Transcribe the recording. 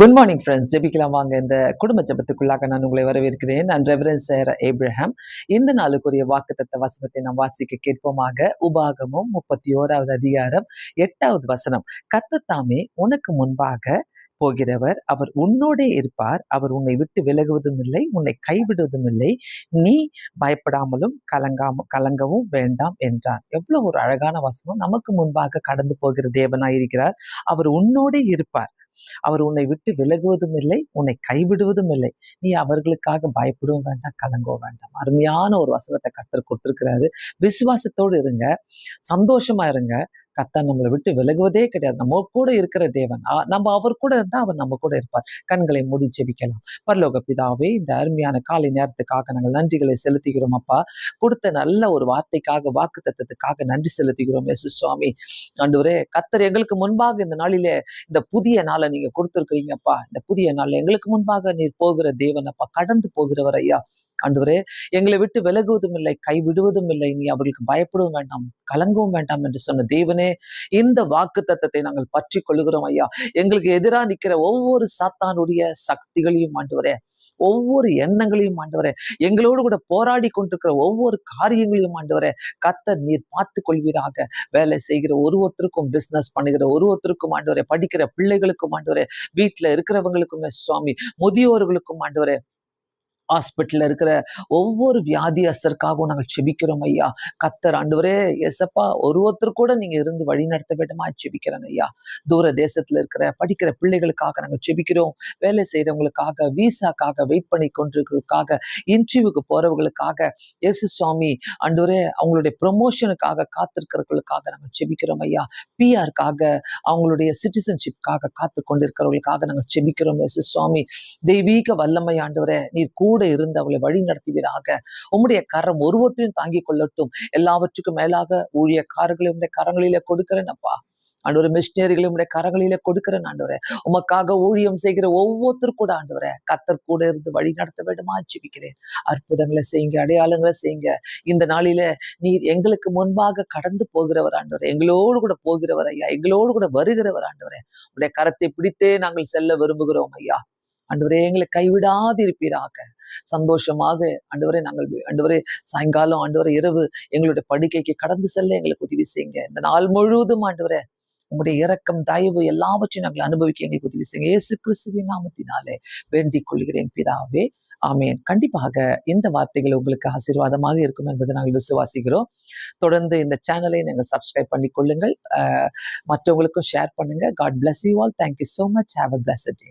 Good morning friends ஜெபிக்கலாம் வாங்க. இந்த குடும்ப ஜெபத்துக்குள்ளாக நான் உங்களை வரவேற்கிறேன். நான் ரெவரன்ஸ் சேர ஏப்ரஹாம் இந்த நாளுக்குரிய வாக்குத்தத்த வசனத்தை நாம் வாசிக்க கேட்போமாக. உபாகமும் முப்பத்தி ஓராவது அதிகாரம் எட்டாவது வசனம். கத்தத்தாமே உனக்கு முன்பாக போகிறவர். அவர் உன்னோடே இருப்பார். அவர் உன்னை விட்டு விலகுவதும் இல்லை உன்னை கைவிடுவதும் இல்லை. நீ பயப்படாமலும் கலங்காம கலங்கவும் வேண்டாம் என்றார் எவ்வளவு ஒரு அழகான வசனம். நமக்கு முன்பாக கடந்து போகிற தேவனாய் இருக்கிறார் அவர் உன்னோடே இருப்பார். அவர் உன்னை விட்டு விலகுவதும் இல்லை உன்னை கைவிடுவதும் இல்லை. நீ அவர்களுக்காக பயப்படவும் வேண்டாம் கலங்கவும் வேண்டாம். அருமையான ஒரு வசனத்தை கத்தர் கொடுத்துருக்கிறாரு. விசுவாசத்தோடு இருங்க சந்தோஷமா இருங்க. கத்தர் நம்மளை விட்டு விலகுவதே கிடையாது. நம்ம கூட இருக்கிற தேவன். நம்ம அவர் கூட இருந்தால் அவர் நம்ம கூட இருப்பார். கண்களை மூடி ஜெபிக்கலாம். பரலோக பிதாவே இந்த அருமையான காலை நேரத்துக்காக நாங்கள் நன்றிகளை செலுத்துகிறோம் அப்பா. கொடுத்த நல்ல ஒரு வார்த்தைக்காக வாக்கு தத்துவத்துக்காக நன்றி செலுத்துகிறோம். எசு சுவாமி ஆண்டவரே கத்தர் எங்களுக்கு முன்பாக இந்த நாளிலே இந்த புதிய நாளை நீங்க கொடுத்துருக்கீங்கப்பா இந்த புதிய நாள் எங்களுக்கு முன்பாக நீர் போகிற தேவன் அப்பா. கடந்து போகிறவர் ஐயா. ஆண்டவரே எங்களை விட்டு விலகுவதும் இல்லை கைவிடுவதும் இல்லை. நீ அவர்களுக்கு பயப்படவும் வேண்டாம் கலங்கவும் வேண்டாம் என்று சொன்ன தேவனே இந்த வாக்கு தத்தத்தை நாங்கள் பற்றி கொள்கிறோம் ஐயா. எங்களுக்கு எதிராக நிற்கிற ஒவ்வொரு சாத்தானுடைய சக்திகளையும் ஆண்டவரே ஒவ்வொரு எண்ணங்களையும் ஆண்டவரே எங்களோடு கூட போராடி கொண்டிருக்கிற ஒவ்வொரு காரியங்களையும் ஆண்டவரே கத்த நீர் பார்த்து கொள்வீராக வேலை செய்கிற ஒரு ஒருத்தருக்கும் பிசினஸ் பண்ணுகிற ஒரு ஒருத்தருக்கும் ஆண்டவரே படிக்கிற பிள்ளைகளுக்கும் ஆண்டவரே வீட்டில் இருக்கிறவங்களுக்குமே சுவாமி முதியோர்களுக்கும் ஆண்டவரே ஹாஸ்பிட்டல்ல இருக்கிற ஒவ்வொரு வியாதியஸ்தருக்காகவும் நாங்கள் செபிக்கிறோம் ஐயா. கத்தர் ஆண்டவரே எசப்பா ஒரு ஒருத்தர் கூட நீங்க இருந்து வழி நடத்த வேண்டுமா செபிக்கிறேன் ஐயா. தூர தேசத்துல இருக்கிற படிக்கிற பிள்ளைகளுக்காக நாங்கள் செபிக்கிறோம். வேலை செய்யறவங்களுக்காக விசாக்காக வெயிட் பண்ணி கொண்டிருக்கிறதுக்காக இன்டர்வியூக்கு போறவங்களுக்காக எசு சுவாமி ஆண்டவரே அவங்களுடைய ப்ரொமோஷனுக்காக காத்திருக்கிறவர்களுக்காக நாங்கள் செபிக்கிறோம் ஐயா. பிஆருக்காக அவங்களுடைய சிட்டிசன்ஷிப்காக காத்து கொண்டிருக்கிறவர்களுக்காக நாங்கள் செபிக்கிறோம் எசு சுவாமி. தெய்வீக வல்லமை ஆண்டவரே நீர் கூட கூட இருந்து அவளை வழி நடத்துவீராக. உம்முடைய கரம் ஒருவற்றையும் தாங்கிக் கொள்ளட்டும். எல்லாவற்றுக்கும் மேலாக ஊழியக்காரர்களை உடைய கரங்களில கொடுக்கிறேன் அப்பா. ஆண்டவரே மிஷினரிகளை உடைய கரங்களில கொடுக்கிறேன் ஆண்டவரே. உமக்காக ஊழியம் செய்கிற ஒவ்வொருத்தர் கூட ஆண்டவரே கத்தர் கூட இருந்து வழி நடத்த வேண்டுமா ஜிபிக்கிறேன். அற்புதங்களை செய்யுங்க அடையாளங்களை செய்யுங்க. இந்த நாளில நீர் எங்களுக்கு முன்பாக கடந்து போகிறவர் ஆண்டவரே. எங்களோடு கூட போகிறவர் ஐயா. எங்களோடு கூட வருகிறவர் ஆண்டவரே. உடைய கரத்தை பிடித்தே நாங்கள் செல்ல விரும்புகிறோம் ஐயா. அன்றுவரே எங்களை கைவிடாதிருப்பீராக. சந்தோஷமாக ஆண்டவரே நாங்கள் அன்றுவரே சாயங்காலம் ஆண்டவரே இரவு எங்களுடைய படுக்கைக்கு கடந்து செல்ல எங்களுக்கு உதவி செய்யுங்க. இந்த நாள் முழுவதும் ஆண்டவரே உங்களுடைய இரக்கம் தயவு எல்லாவற்றையும் நாங்கள் அனுபவிக்க எங்களுக்கு உதவி செய்யுங்க. இயேசு கிறிஸ்துவின் நாமத்தினாலே வேண்டிக் கொள்கிறேன் பிதாவே. ஆமேன். கண்டிப்பாக இந்த வார்த்தைகள் உங்களுக்கு ஆசீர்வாதமாக இருக்கும் என்பதை நாங்கள் விசுவாசிக்கிறோம். தொடர்ந்து இந்த சேனலை நீங்கள் சப்ஸ்கிரைப் பண்ணி கொள்ளுங்கள். மற்றவங்களுக்கும் ஷேர் பண்ணுங்க. God bless you all thank you so much have a bless day